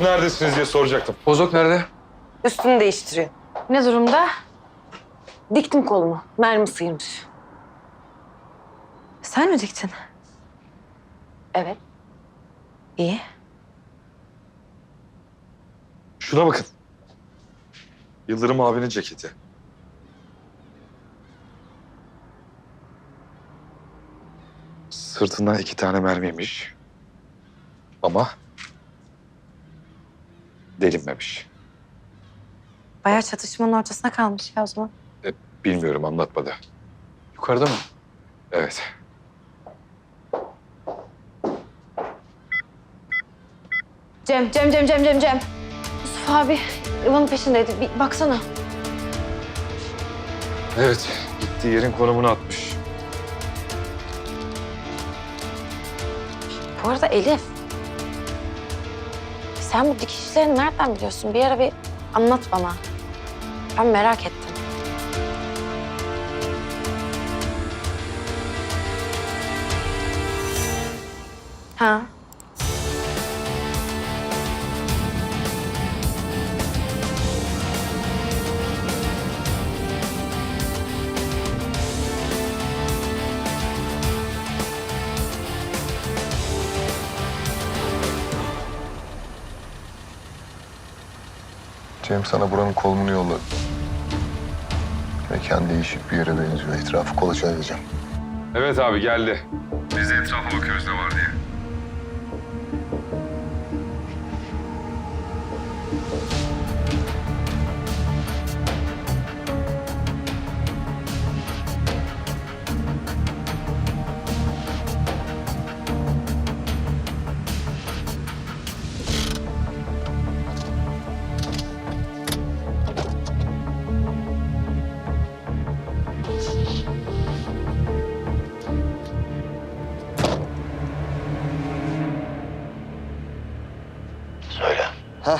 Neredesiniz diye soracaktım. bozok nerede? Üstünü değiştiriyor. Ne durumda? Diktim kolumu. Mermi sıyırmış. Sen mi diktin? Evet. İyi. Şuna bakın. Yıldırım abinin ceketi. Sırtından iki tane mermiymiş. Ama delinmemiş. Bayağı çatışmanın ortasına kalmış ya o zaman. E, bilmiyorum anlatmadı. Yukarıda mı? Evet. Cem, Cem, Cem, Cem, Cem, Cem. Yusuf abi Ivan'ın peşindeydi. Bir baksana. Evet. Gittiği yerin konumunu atmış. Bu arada Elif. Sen bu dikiş işlerini nereden biliyorsun? Bir ara bir anlat bana. Ben merak ettim. Ha? Cem sana buranın kolunu yolladı. Mekan değişik bir yere benziyor. Etrafı kolaçan edeceğim. Evet abi geldi. Biz de etrafa bakıyoruz ne var diye. Heh.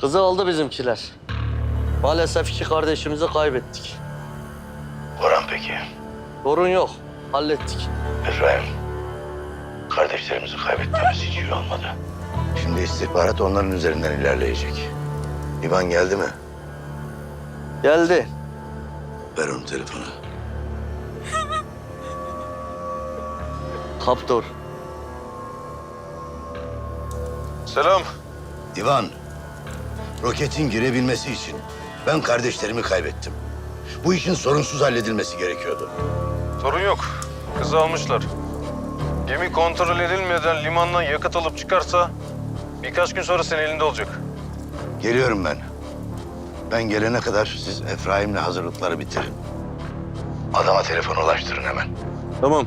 Kızı aldı bizimkiler. Maalesef iki kardeşimizi kaybettik. Orhan peki, Sorun yok. Hallettik. İbrahim. Kardeşlerimizi kaybetmemiz hiç iyi olmadı. Şimdi istihbarat onların üzerinden ilerleyecek. İvan geldi mi? Geldi. Ver onun telefonu. Kaptor. Selam. İvan, roketin girebilmesi için ben kardeşlerimi kaybettim. Bu işin sorunsuz halledilmesi gerekiyordu. Sorun yok. Kızı almışlar. Gemi kontrol edilmeden limandan yakıt alıp çıkarsa birkaç gün sonra senin elinde olacak. Geliyorum ben. Ben gelene kadar siz Efraim'le hazırlıkları bitirin. Adama telefon ulaştırın hemen. Tamam.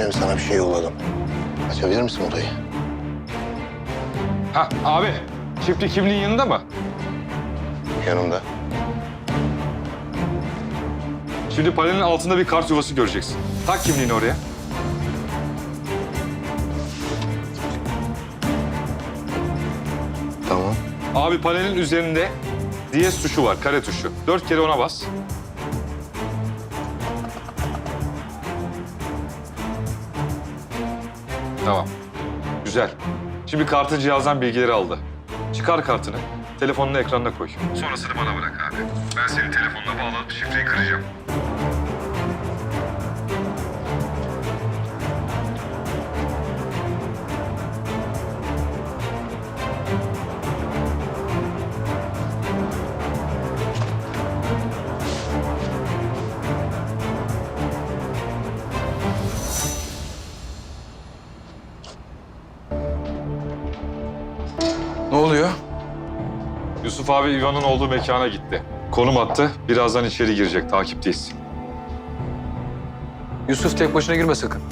Cem sana bir şey yolladım. Açabilir misin odayı? Ha abi. Çiftli kimliğin yanında mı? Yanımda. Şimdi panenin altında bir kart yuvası göreceksin. Tak kimliğini oraya. Tamam. Abi panelin üzerinde diyez tuşu var, kare tuşu. Dört kere ona bas. Tamam. Güzel. Şimdi kartı cihazdan bilgileri aldı. Çıkar kartını, telefonunu ekranına koy. Sonrasını bana bırak abi. Ben senin telefonuna bağlanıp şifreyi kıracağım. Yusuf abi İvan'ın olduğu mekana gitti. Konum attı. Birazdan içeri girecek. Takipteyiz. Yusuf tek başına girme sakın.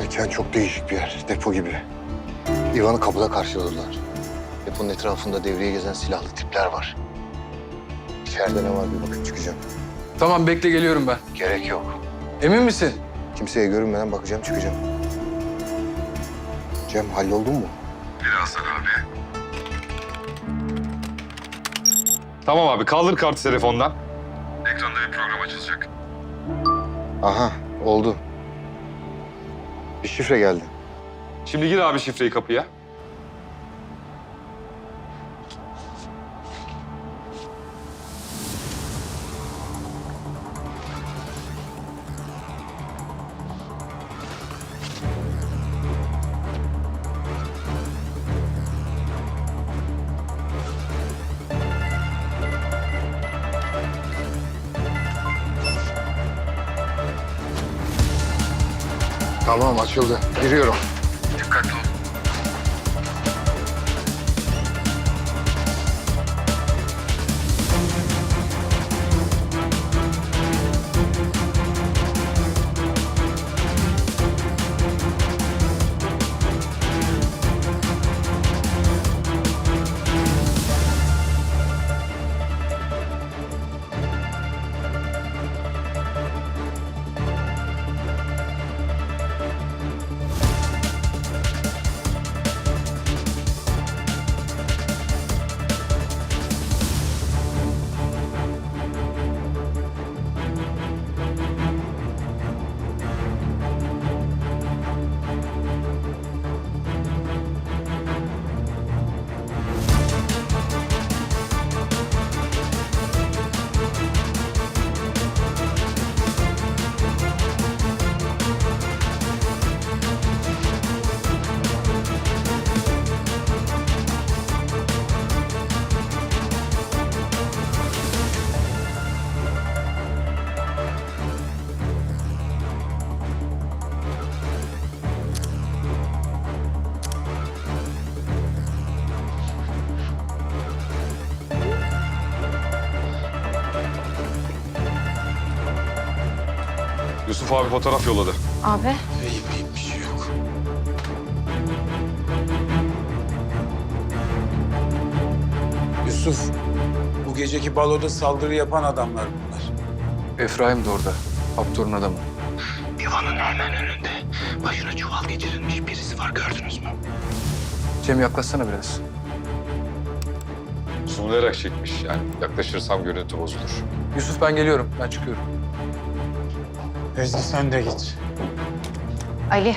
Mekan çok değişik bir yer. Depo gibi. İvan'ı kapıda karşıladılar. Deponun etrafında devreye gezen silahlı tipler var. İçeride ne var bir bakıp çıkacağım. Tamam bekle geliyorum ben. Gerek yok. Emin misin? Kimseye görünmeden bakacağım çıkacağım. Cem halloldun mu? Tamam abi kaldır kartı telefondan. Ekranda bir program açılacak. Aha oldu. Bir şifre geldi. Şimdi gir abi şifreyi kapıya. Tamam açıldı. Giriyorum. Yusuf abi fotoğraf yolladı. Abi. bir şey yok. Yusuf, bu geceki baloda saldırı yapan adamlar bunlar. Efraim de orada. Abdur'un adamı. Divanın hemen önünde. Başına çuval geçirilmiş birisi var gördünüz mü? Cem yaklaşsana biraz. Zoomlayarak çekmiş yani. Yaklaşırsam görüntü bozulur. Yusuf ben geliyorum. Ben çıkıyorum. Ezgi sen de git. Ali.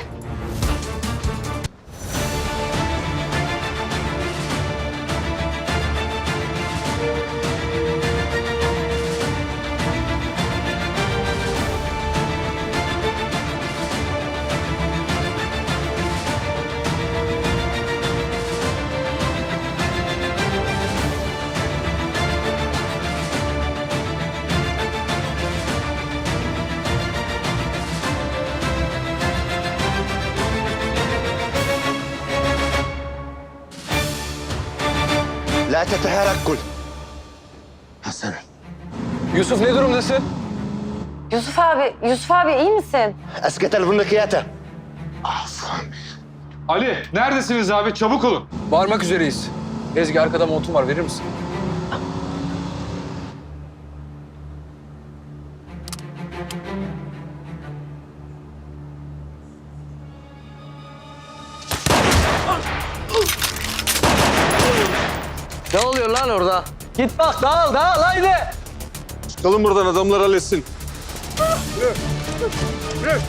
teteherekkul. Hasan. Yusuf ne durumdasın? Yusuf abi, Yusuf abi iyi misin? Eski telefonundaki yata. Afan. Ali neredesiniz abi? Çabuk olun. Varmak üzereyiz. Ezgi arkada montum var verir misin? Git bak dağıl dağıl haydi. Çıkalım buradan adamlar halletsin. Yürü. Yürü.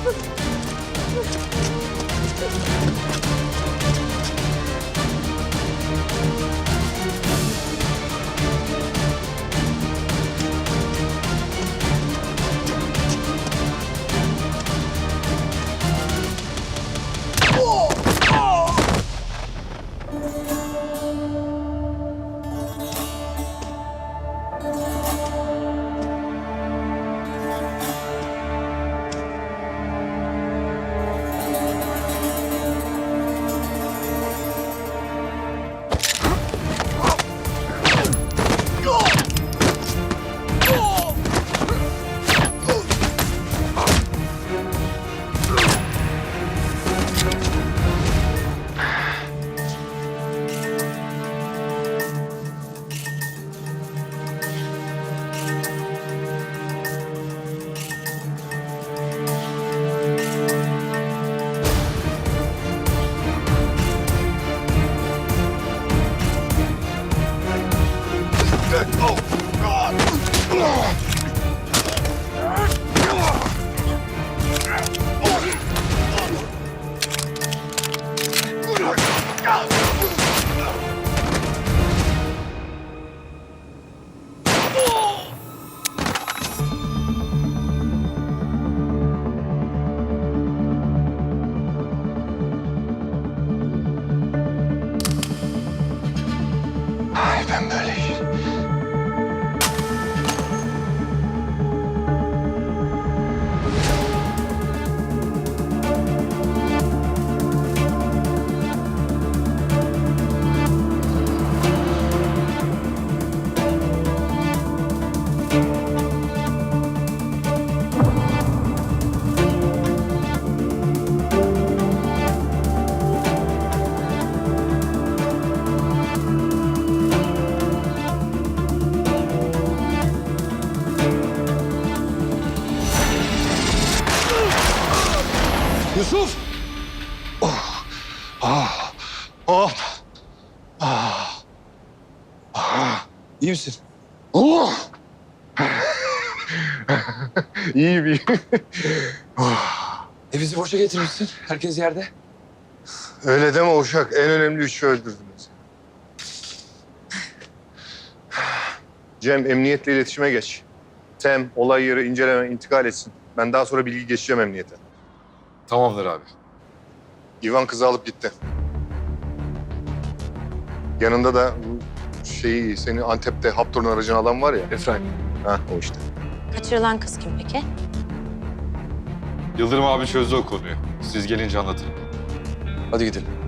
Yusuf! Ah, hop. Ah, İyi misin? oh. İyi bir. E bizi boşa getirmişsin. Herkes yerde. Öyle deme uşak. En önemli üçü öldürdünüz. Cem emniyetle iletişime geç. Tem olay yeri inceleme intikal etsin. Ben daha sonra bilgi geçeceğim emniyete. Tamamdır abi. İvan kızı alıp gitti. Yanında da şeyi seni Antep'te Haptor'un aracını alan var ya. Efraim. Ha o işte. Kaçırılan kız kim peki? Yıldırım abi çözdü o konuyu. Siz gelince anlatırım. Hadi gidelim.